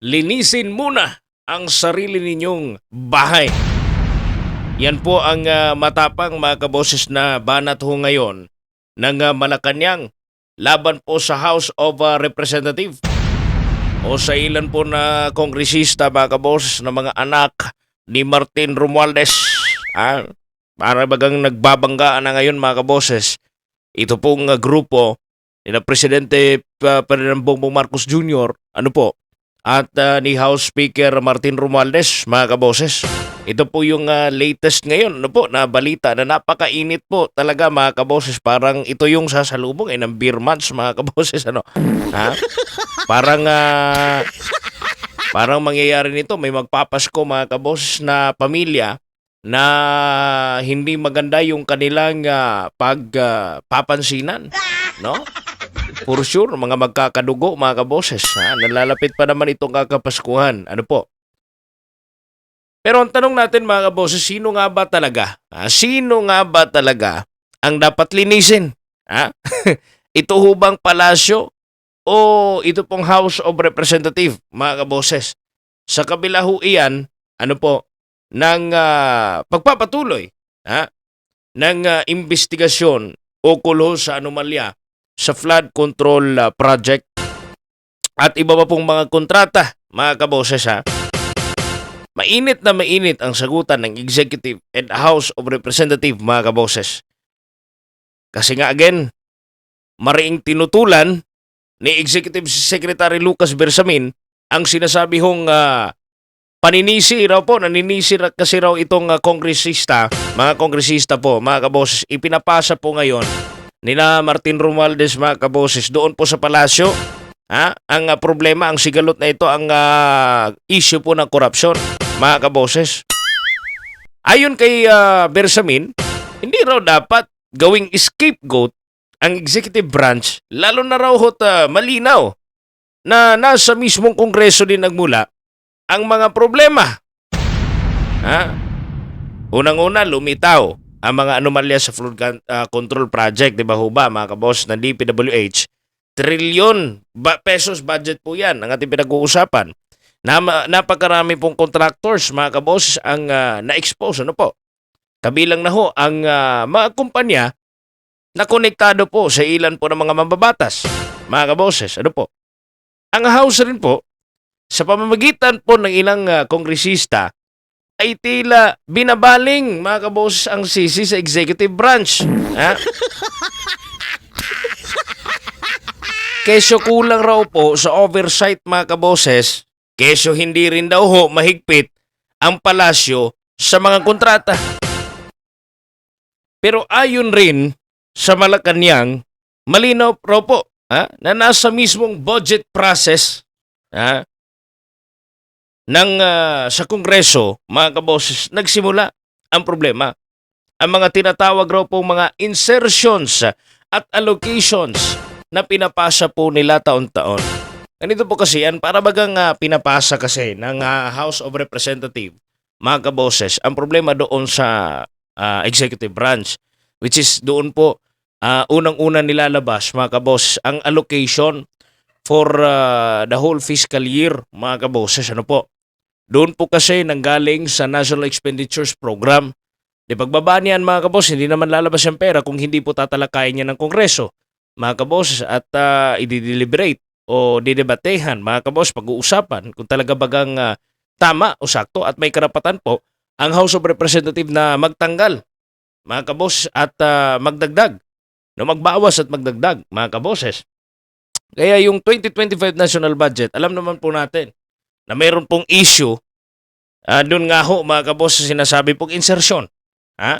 linisin muna ang sarili ninyong bahay. Yan po ang ah, matapang mga kaboses na banat ho ngayon ng ah, Malacanang laban po sa House of ah, Representative o sa ilan po na kongresista mga kaboses na mga anak ni Martin Romualdez. Ah, para bagang nagbabanggaan na ngayon mga kaboses. Ito pong ah, grupo ni Presidente uh, Ferdinand Bongbong Marcos Jr. Ano po? At ah, ni House Speaker Martin Romualdez, mga kaboses. Ito po yung ah, latest ngayon, ano po, na balita na napakainit po talaga mga kaboses. Parang ito yung sasalubong eh, ng beer months mga kaboses. Ano? Ha? Parang ah, parang mangyayari nito, may magpapasko mga kaboses na pamilya na hindi maganda yung kanilang ah, pagpapansinan. no? For sure, mga magkakadugo, mga kaboses. Ha? Nalalapit pa naman itong kakapaskuhan. Ano po? Pero ang tanong natin mga kaboses, sino nga ba talaga? Ha? Sino nga ba talaga ang dapat linisin? Ha? ito ho bang palasyo o ito pong House of Representative, mga kaboses? Sa kabila ho iyan, ano po, ng ah, pagpapatuloy ha? ng ah, investigasyon ukol sa anomalya sa flood control uh, project at iba pa pong mga kontrata, mga kaboses ha. Mainit na mainit ang sagutan ng Executive and House of Representative, mga kaboses. Kasi nga again, mariing tinutulan ni Executive Secretary Lucas Bersamin ang sinasabi hong ah, paninisi raw po, naninisi kasi raw itong ah, kongresista, mga kongresista po, mga kaboses, ipinapasa po ngayon nila Martin Romualdez mga kaboses doon po sa palasyo. Ha? Ang ah, problema, ang sigalot na ito, ang ah, issue po ng korupsyon, mga kaboses. Ayon kay ah, Bersamin, hindi raw dapat gawing scapegoat ang executive branch, lalo na raw hot ah, malinaw na nasa mismong kongreso din nagmula ang mga problema. Ha? Unang-una, lumitaw ang mga anomalya sa flood ah, control project, di ba ho ba, mga kabos ng DPWH, trilyon ba- pesos budget po yan ang ating pinag-uusapan. Na, napakarami pong contractors, mga kabos, ang ah, na-expose, ano po? Kabilang na ho ang ah, mga kumpanya na konektado po sa ilan po ng mga mambabatas, mga kaboses, ano po? Ang house rin po, sa pamamagitan po ng ilang ah, kongresista, ay tila binabaling mga kaboses ang sisi sa executive branch. Ha? Kesyo kulang raw po sa oversight mga kaboses, kesyo hindi rin daw ho mahigpit ang palasyo sa mga kontrata. Pero ayon rin sa Malacanang, malinaw raw po ha, na nasa mismong budget process ha, ng ah, sa Kongreso, mga kaboses, nagsimula ang problema. Ang mga tinatawag raw po mga insertions at allocations na pinapasa po nila taon-taon. Ganito po kasi yan, para bagang ah, pinapasa kasi ng ah, House of Representative, mga kaboses, ang problema doon sa ah, executive branch, which is doon po ah, unang-una nilalabas, mga kaboses, ang allocation for ah, the whole fiscal year, mga kaboses, ano po, doon po kasi nanggaling sa National Expenditures Program. Di pagbaba niyan mga kabos, hindi naman lalabas yung pera kung hindi po tatalakayin niya ng Kongreso. Mga kabos, at uh, i-deliberate o didebatehan, mga kabos, pag-uusapan kung talaga bagang ah, tama o sakto at may karapatan po ang House of Representative na magtanggal, mga kabos, at ah, magdagdag. No, magbawas at magdagdag, mga kaboses. Kaya yung 2025 national budget, alam naman po natin, na mayroon pong issue ah doon nga ho mga kabos sa sinasabi pong insertion. Ha?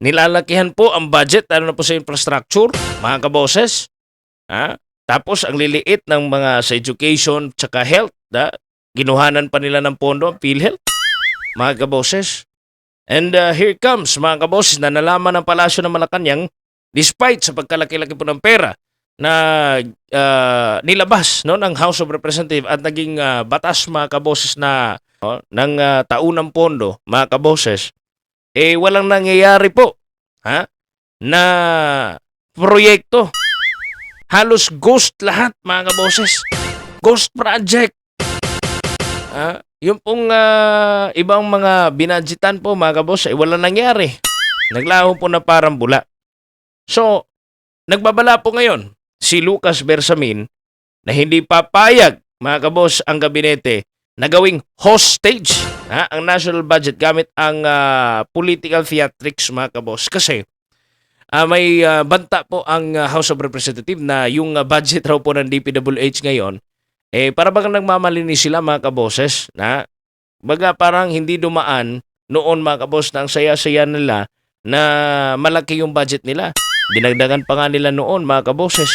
Nilalakihan po ang budget lalo na po sa infrastructure, mga kaboses. Ha? Tapos ang liliit ng mga sa education tsaka health, da, ginuhanan pa nila ng pondo ang PhilHealth, mga kaboses. And uh, here comes mga kaboses na nalaman ng palasyo ng Malacanang despite sa pagkalaki-laki po ng pera na ah, nilabas no ng House of Representative at naging ah, batas mga kaboses na no, ng ah, taunang pondo mga kaboses eh walang nangyayari po ha na proyekto halos ghost lahat mga kaboses ghost project ah, yung pong ah, ibang mga binadgetan po mga kaboss ay wala nangyari. Naglaho po na parang bula. So, nagbabala po ngayon si Lucas Bersamin na hindi papayag mga kabos ang gabinete na gawing hostage ha, ang national budget gamit ang ah, political theatrics mga kabos kasi ah, may ah, banta po ang ah, House of Representatives na yung ah, budget raw po ng DPWH ngayon eh para bang nagmamalinis sila mga kaboses na baga parang hindi dumaan noon mga kabos na ang saya-saya nila na malaki yung budget nila. Dinagdagan pa nga nila noon mga kaboses.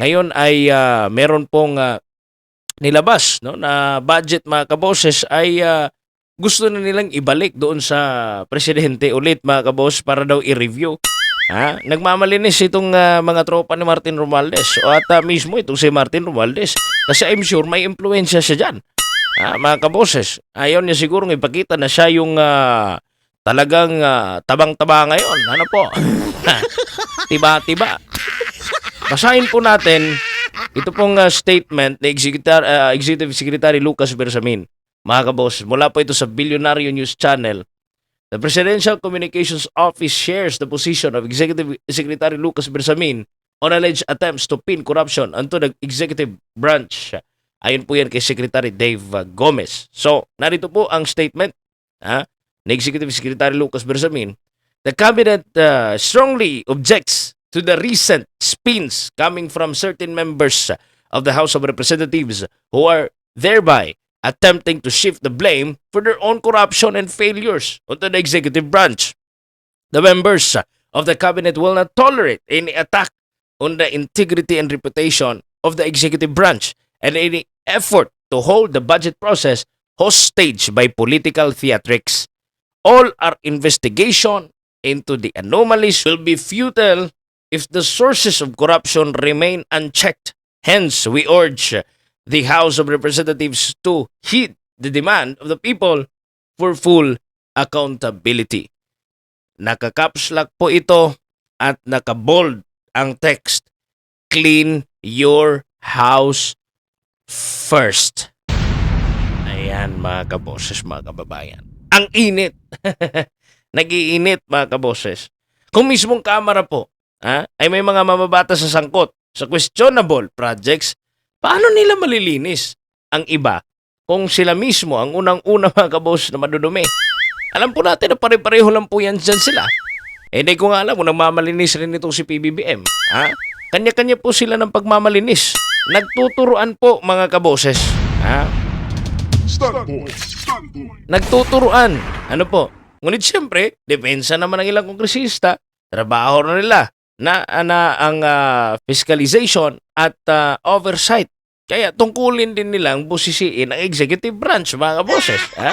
Ngayon ay ah, meron pong ah, nilabas no na budget mga kaboses ay ah, gusto na nilang ibalik doon sa presidente ulit mga kabos para daw i-review. Ha? Nagmamalinis itong ah, mga tropa ni Martin Romualdez o at ah, mismo itong si Martin Romualdez kasi I'm sure may impluensya siya dyan. Ah, mga kaboses, ayaw niya siguro ipakita na siya yung ah, talagang ah, tabang-taba ngayon. Ano po? Tiba-tiba. Basahin po natin ito pong ah, statement ni Executive, Executive Secretary Lucas Bersamin. Mga kaboses, mula po ito sa Billionario News Channel. The Presidential Communications Office shares the position of Executive Secretary Lucas Bersamin on alleged attempts to pin corruption onto the executive branch. Ayon po yan kay Secretary Dave uh, Gomez. So, narito po ang statement ha, ni Executive Secretary Lucas Bersamin. The Cabinet uh, strongly objects to the recent spins coming from certain members of the House of Representatives who are thereby attempting to shift the blame for their own corruption and failures onto the executive branch. The members of the cabinet will not tolerate any attack on the integrity and reputation of the executive branch and any effort to hold the budget process hostage by political theatrics. All our investigation into the anomalies will be futile if the sources of corruption remain unchecked. Hence, we urge the House of Representatives to heed the demand of the people for full accountability. Naka-caps lock po ito at naka-bold ang text. Clean your house first. Ayan mga kaboses, mga kababayan. Ang init. Nagiinit mga kaboses. Kung mismong kamera po ha, ay may mga mababata sa sangkot sa questionable projects, paano nila malilinis ang iba kung sila mismo ang unang-una mga kaboses na madudumi? Alam po natin na pare-pareho lang po yan dyan sila. Eh, di ko nga alam kung nagmamalinis rin itong si PBBM. Ha? Kanya-kanya po sila ng pagmamalinis. Nagtuturuan po mga kaboses. Ha? Stunt boy, stunt boy. Nagtuturuan. Ano po? Ngunit siyempre, depensa naman ng ilang kongresista. Trabaho na nila na, na ang ah, fiscalization at ah, oversight. Kaya tungkulin din nilang busisiin ang executive branch, mga kaboses. Ha?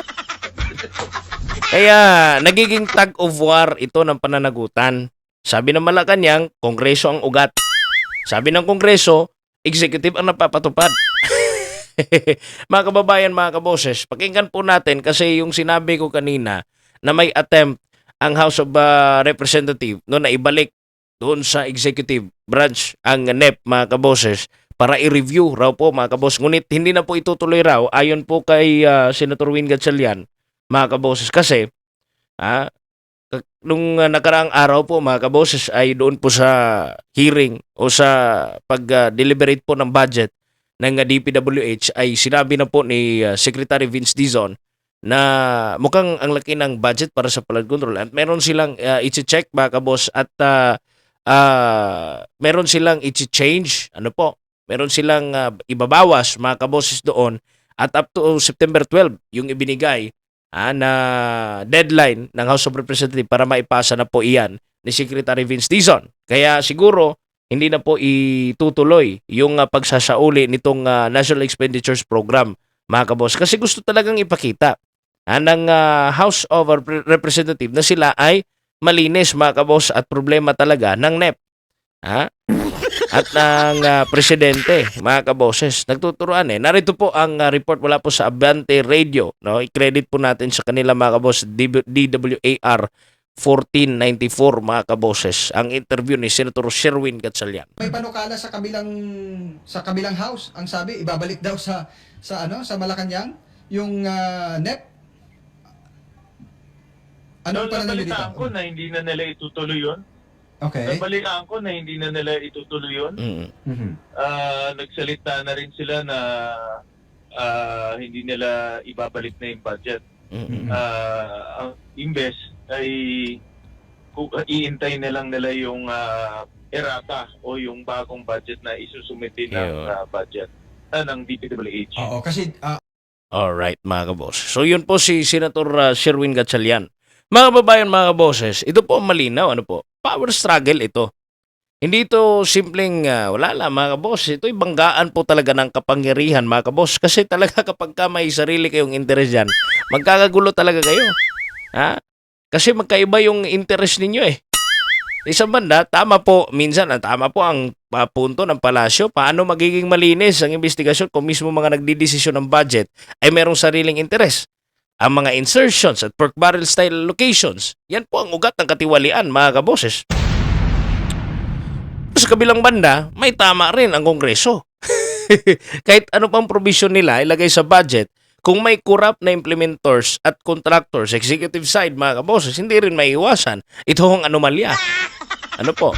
Kaya nagiging tag of war ito ng pananagutan. Sabi ng Malacanang, Kongreso ang ugat. Sabi ng Kongreso, executive ang napapatupad. mga kababayan, mga kaboses, pakinggan po natin kasi yung sinabi ko kanina na may attempt ang House of uh, Representative no na ibalik doon sa executive branch ang NEP mga kaboses para i-review raw po mga kabos. Ngunit hindi na po itutuloy raw ayon po kay uh, Senator Win Gatchalian mga kaboses. Kasi ah, nung uh, nakaraang araw po mga kaboses ay doon po sa hearing o sa pag-deliberate po ng budget ng uh, DPWH ay sinabi na po ni uh, Secretary Vince Dizon na mukhang ang laki ng budget para sa flood control. At meron silang uh, i-check mga kabos. At uh, uh, meron silang i-change ano po meron silang uh, ibabawas mga kaboses doon at up to September 12 yung ibinigay ah, na deadline ng House of Representatives para maipasa na po iyan ni Secretary Vince Dizon. Kaya siguro hindi na po itutuloy yung uh, pagsasauli nitong uh, National Expenditures Program mga kabos kasi gusto talagang ipakita ah, ng uh, House of Rep- Representatives na sila ay malinis mga kabos at problema talaga ng NEP. Ha? At ng uh, presidente, mga kaboses, nagtuturuan eh. Narito po ang uh, report mula po sa Abante Radio. No? I-credit po natin sa kanila mga kabos, DWAR 1494 mga kaboses. Ang interview ni Senator Sherwin Gatchalian. May panukala sa kabilang sa kabilang house. Ang sabi ibabalik daw sa sa ano sa Malacanang yung ah, NEP? Anong no, pananaw niyo nabalitaan ko na hindi na nila itutuloy yun. Okay. Nabalitaan ko na hindi na nila itutuloy yun. Mm. Mhm. Ah, nagsalita na rin sila na ah, hindi nila ibabalik na yung budget. Mm. Ah, ang imbes ay iintay na lang nila yung ah, erata o yung bagong budget na isusumite ng ah, budget ah, ng DPWH. Oo, kasi ah, Alright mga kaboses. So yun po si Senator uh, Sherwin Gatchalian. Mga babayan mga kaboses, ito po malinaw. Ano po? Power struggle ito. Hindi ito simpleng uh, wala lang mga kabos. Ito'y banggaan po talaga ng kapangyarihan mga kabos. Kasi talaga kapag ka may sarili kayong interest dyan, magkakagulo talaga kayo. Ha? Kasi magkaiba yung interest ninyo eh. Isang banda, tama po, minsan, ah, tama po ang ah, punto ng palasyo. Paano magiging malinis ang investigasyon kung mismo mga nagdidesisyon ng budget ay merong sariling interes? Ang mga insertions at pork barrel style locations, yan po ang ugat ng katiwalian mga kaboses. Sa kabilang banda, may tama rin ang Kongreso. Kahit ano pang provision nila ilagay sa budget, kung may corrupt na implementors at contractors, executive side mga kaboses, hindi rin maiiwasan. Ito ang anomalya. Ano po?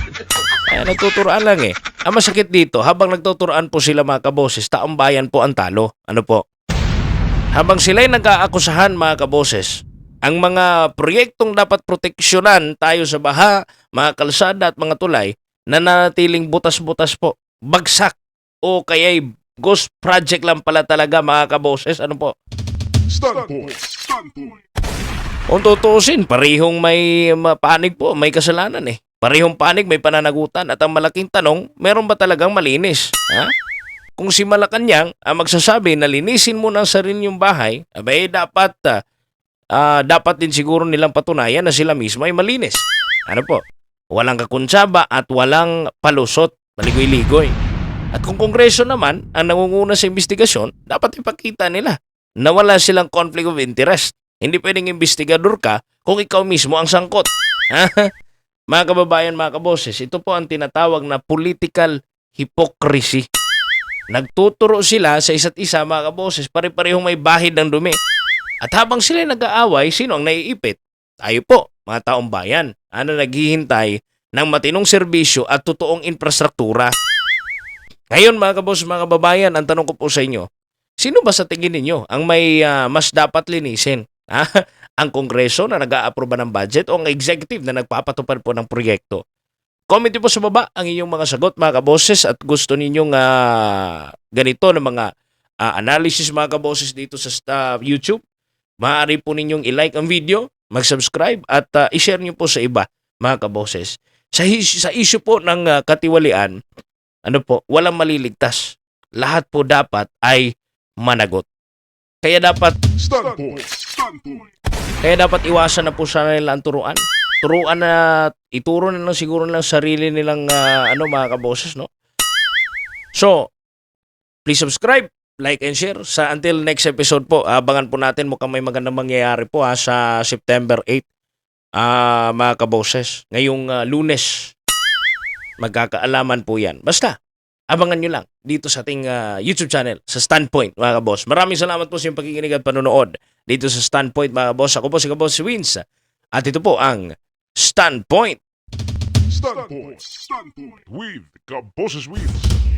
Eh, nagtuturoan lang eh. Ang masakit dito, habang nagtuturoan po sila mga kaboses, taong bayan po ang talo. Ano po? Habang sila'y nag-aakusahan mga kaboses, ang mga proyektong dapat proteksyonan tayo sa baha, mga kalsada at mga tulay, na nanatiling butas-butas po, bagsak, o kaya'y ghost project lang pala talaga mga kaboses. Ano po? Standpoint. Standpoint. Kung tutuusin, parehong may ma- panig po, may kasalanan eh. Parehong panig, may pananagutan. At ang malaking tanong, meron ba talagang malinis? Ha? Kung si Malacanang ang magsasabi na linisin mo ng sarili yung bahay, abay dapat, ah, ah, dapat din siguro nilang patunayan na sila mismo ay malinis. Ano po? Walang kakuntsaba at walang palusot, maligoy-ligoy. At kung kongreso naman ang nangunguna sa investigasyon, dapat ipakita nila na wala silang conflict of interest. Hindi pwedeng investigador ka kung ikaw mismo ang sangkot. mga kababayan, mga kaboses, ito po ang tinatawag na political hypocrisy. Nagtuturo sila sa isa't isa, mga kaboses, pare-parehong may bahid ng dumi. At habang sila nag-aaway, sino ang naiipit? Tayo po, mga taong bayan, ano naghihintay ng matinong serbisyo at totoong infrastruktura. Ngayon, mga kaboses, mga kababayan, ang tanong ko po sa inyo, Sino ba sa tingin ninyo ang may ah, mas dapat linisin? Ang Kongreso na nag-aaproba ng budget o ang executive na nagpapatupad po ng proyekto? Comment po sa baba ang inyong mga sagot mga kaboses at gusto ninyong ah, ganito na mga ah, analysis mga kaboses dito sa sta- YouTube. Maaari po ninyong i-like ang video, mag-subscribe at ah, i-share niyo po sa iba mga kaboses. Sa, sa issue po ng ah, katiwalian, ano po, walang maliligtas. Lahat po dapat ay managot. Kaya dapat Standpoint. Standpoint. kaya dapat iwasan na po sana nila ang turuan. Turuan na ituro na lang siguro nilang sarili nilang ah, ano mga kaboses, no? So, please subscribe, like and share sa until next episode po. Abangan po natin mukhang may magandang mangyayari po ha, sa September 8. Ah, mga kaboses, ngayong ah, Lunes magkakaalaman po 'yan. Basta abangan nyo lang dito sa ating ah, YouTube channel sa Standpoint mga kaboss. Maraming salamat po sa inyong pakikinig at panonood dito sa Standpoint mga kaboss. Ako po si Kaboss Wins at ito po ang Standpoint. Standpoint. Standpoint. With Kaboses Wheels.